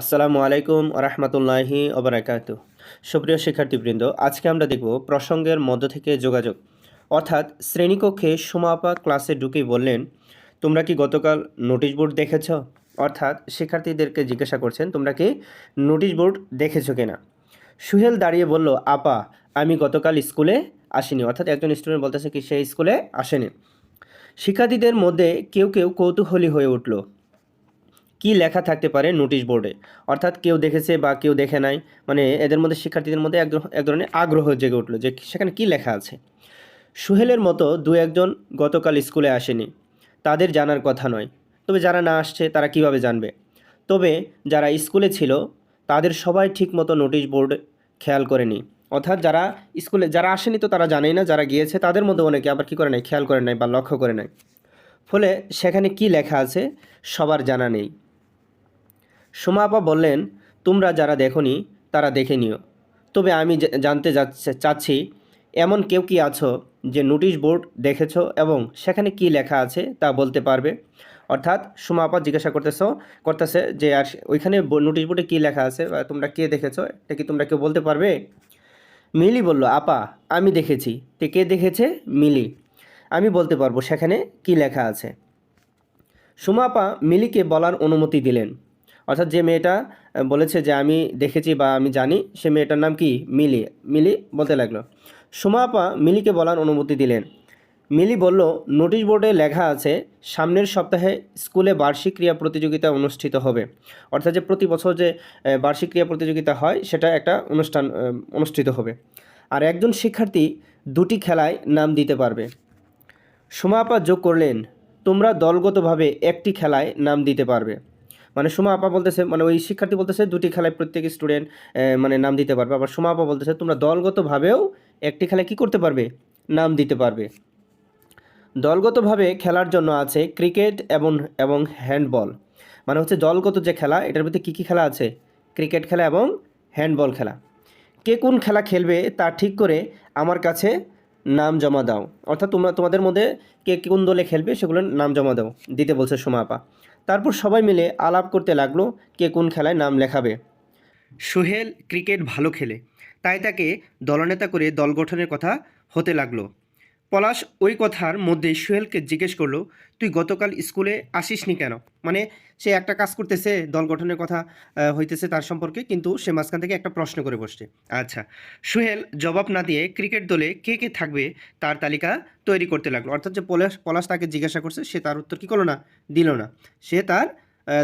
আসসালামু আলাইকুম রহমতুল্লাহি ওবরাকাতু সুপ্রিয় শিক্ষার্থীবৃন্দ, আজকে আমরা দেখব প্রসঙ্গের মধ্য থেকে যোগাযোগ। অর্থাৎ শ্রেণীকক্ষে সুমাপা ক্লাসে ঢুকেই বললেন, তোমরা কি গতকাল নোটিশ বোর্ড দেখেছ? অর্থাৎ শিক্ষার্থীদেরকে জিজ্ঞাসা করছেন, তোমরা কি নোটিশ বোর্ড দেখেছ কিনা? সুহেল দাঁড়িয়ে বলল, আপা, আমি গতকাল স্কুলে আসিনি। অর্থাৎ একজন স্টুডেন্ট বলতেছে কি, সে স্কুলে আসেনি। শিক্ষার্থীদের মধ্যে কেউ কেউ কৌতূহলী হয়ে উঠল। কি লেখা থাকতে পারে নোটিশ বোর্ডে? অর্থাৎ কেউ দেখেছে বা কেউ দেখে নাই মানে এদের মধ্যে, শিক্ষার্থীদের মধ্যে এক ধর- এক ধরনের আগ্রহ জেগে উঠল যে সেখানে কি লেখা আছে। সুহেলের মতো দু একজন গতকাল স্কুলে আসেনি। তাদের জানার কথা নয়। তবে যারা না আসছে, তারা কীভাবে জানবে? তবে যারা স্কুলে ছিল, তাদের সবাই ঠিকমতো নোটিশ বোর্ড খেয়াল করেনি। অর্থাৎ যারা স্কুলে, যারা আসেনি তো তারা জানেই না, যারা গিয়েছে তাদের মধ্যে অনেকে আবার কী করে নাই, খেয়াল করে নাই বা লক্ষ্য করে নাই। ফলে সেখানে কি লেখা আছে, সবার জানা নেই। সোমা আপা বললেন, তোমরা যারা দেখনি, তারা দেখে নিও। তবে আমি জানতে চাচ্ছি, এমন কেউ কি আছো যে নোটিশ বোর্ড দেখেছ এবং সেখানে কি লেখা আছে তা বলতে পারবে? অর্থাৎ সোমা আপা জিজ্ঞাসা করতেছ, করতেছে যে, আর ওইখানে নোটিশ বোর্ডে কী লেখা আছে বা তোমরা কে দেখেছ? এটা কি তোমরা কেউ বলতে পারবে? মিলি বলল, আপা, আমি দেখেছি। তে কে দেখেছে? মিলি। আমি বলতে পারব সেখানে কি লেখা আছে। সুমা আপা মিলিকে বলার অনুমতি দিলেন। অর্থাৎ যে মেয়েটা বলেছে যে আমি দেখেছি বা আমি জানি, সে মেয়েটার নাম কি? মিলি। মিলি বলতে লাগল। সুমা মিলিকে বলার অনুমতি দিলেন। মিলি বলল, নোটিশ বোর্ডে লেখা আছে, সামনের সপ্তাহে স্কুলে বার্ষিক ক্রীড়া প্রতিযোগিতা অনুষ্ঠিত হবে। অর্থাৎ যে প্রতি বছর যে বার্ষিক ক্রীড়া প্রতিযোগিতা হয়, সেটা একটা অনুষ্ঠান অনুষ্ঠিত হবে। আর একজন শিক্ষার্থী দুটি খেলায় নাম দিতে পারবে। সুমা যোগ করলেন, তোমরা দলগতভাবে একটি খেলায় নাম দিতে পারবে। মানে সুমা আপা বলতেছে মানে ওই শিক্ষার্থী বলতেছে, দুটি খেলায় প্রত্যেক স্টুডেন্ট মানে নাম দিতে পারবে। আবার সুমা আপা বলতেছে, তোমরা দলগতভাবেও একটি খেলায় কি করতে পারবে? নাম দিতে পারবে। দলগতভাবে খেলার জন্য আছে ক্রিকেট এবং এবং হ্যান্ডবল। মানে হচ্ছে দলগত যে খেলা, এটার ভিতরে কী কী খেলা আছে? ক্রিকেট খেলা এবং হ্যান্ডবল খেলা। কে কোন খেলা খেলবে তা ঠিক করে আমার কাছে নাম জমা দাও। অর্থাৎ তোমরা তোমাদের মধ্যে কে কোন দলে খেলবে সেগুলোর নাম জমা দাও। দিতে বলছে সোমা আপা। তারপর সবাই মিলে আলাপ করতে লাগল কে কোন খেলায় নাম লেখাবে। সোহেল ক্রিকেট ভালো খেলে, তাই তাকে দলনেতা করে দল গঠনের কথা হতে লাগল। পলাশ ওই কথার মধ্যে সোহেলকে জিজ্ঞেস করল, তুই গতকাল স্কুলে আসিসনি কেন? মানে সে একটা কাজ করতেছে, দল গঠনের কথা হইতেছে তার সম্পর্কে, কিন্তু সে মাঝখান থেকে একটা প্রশ্ন করে বসছে। আচ্ছা সোহেল জবাব না দিয়ে ক্রিকেট দলে কে কে থাকবে তার তালিকা তৈরি করতে লাগল। অর্থাৎ যে পলাশ পলাশ তাকে জিজ্ঞাসা করছে, সে তার উত্তর কী করল না? দিল না। সে তার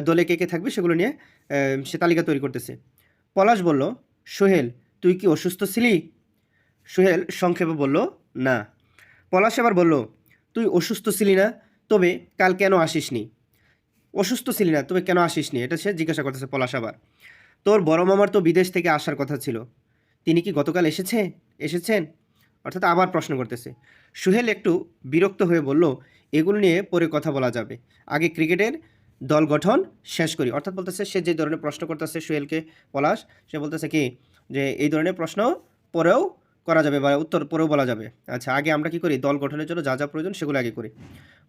দলে কে কে থাকবে সেগুলো নিয়ে সে তালিকা তৈরি করতেছে। পলাশ বলল, সোহেল, তুই কি অসুস্থ ছিলি? সোহেল সংক্ষেপে বলল, না। পলাশ আবার বলল, তুই অসুস্থ ছিলি না, তবে কাল কেন আসিসনি? অসুস্থ ছিলি না, তবে কেন আসিসনি? এটা সে জিজ্ঞাসা করতেছে পলাশ আবার। তোর বড় মামার তো বিদেশ থেকে আসার কথা ছিল। তিনি কি গতকাল এসেছে? এসেছেন? অর্থাৎ আবার প্রশ্ন করতেছে। সুহেল একটু বিরক্ত হয়ে বলল, এগুলো নিয়ে পরে কথা বলা যাবে। আগে ক্রিকেটের দল গঠন শেষ করি। অর্থাৎ বলতেছে, সে যে ধরনের প্রশ্ন করতেছে সুহেলকে, পলাশ, সে বলতেছে কি, যে এই ধরনের প্রশ্ন পরেও করা যাবে বা উত্তর পরেও বলা যাবে। আচ্ছা আগে আমরা কি করি? দল গঠনের জন্য যা যা প্রয়োজন সেগুলো আগে করি।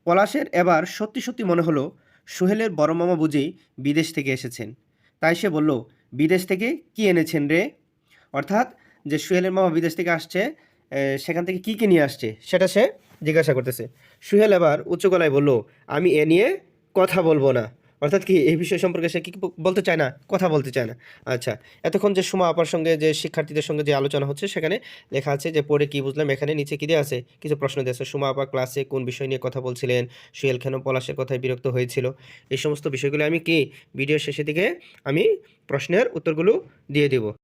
পলাশের এবার সত্যি সত্যি মনে হলো, সোহেলের বড় মামা বুঝি বিদেশ থেকে এসেছেন। তাই সে বলল, বিদেশ থেকে কি এনেছেন রে? অর্থাৎ যে সোহেলের মামা বিদেশ থেকে আসছে সেখান থেকে কী কী নিয়ে আসছে, সেটা সে জিজ্ঞাসা করতেছে। সোহেল এবার উচ্চ গলায় বলল, আমি এ নিয়ে কথা বলব না। অর্থাৎ কি, এই বিষয় সম্পর্কে সে কি বলতে চায় না? কথা বলতে চায় না। আচ্ছা এতক্ষণ যে সুমা আপার সঙ্গে, যে শিক্ষার্থীদের সঙ্গে যে আলোচনা হচ্ছে, সেখানে লেখা আছে যে, পড়ে কি বুঝলাম, এখানে নিচে কী দিয়ে আছে? কিছু প্রশ্ন দেওয়া আছে। সুমা আপা ক্লাসে কোন বিষয় নিয়ে কথা বলছিলেন? সুয়েল খেন পলাশের কথায় বিরক্ত হয়েছিল। এই সমস্ত বিষয়গুলো আমি কি ভিডিও শেষের দিকে আমি প্রশ্নের উত্তরগুলো দিয়ে দেব?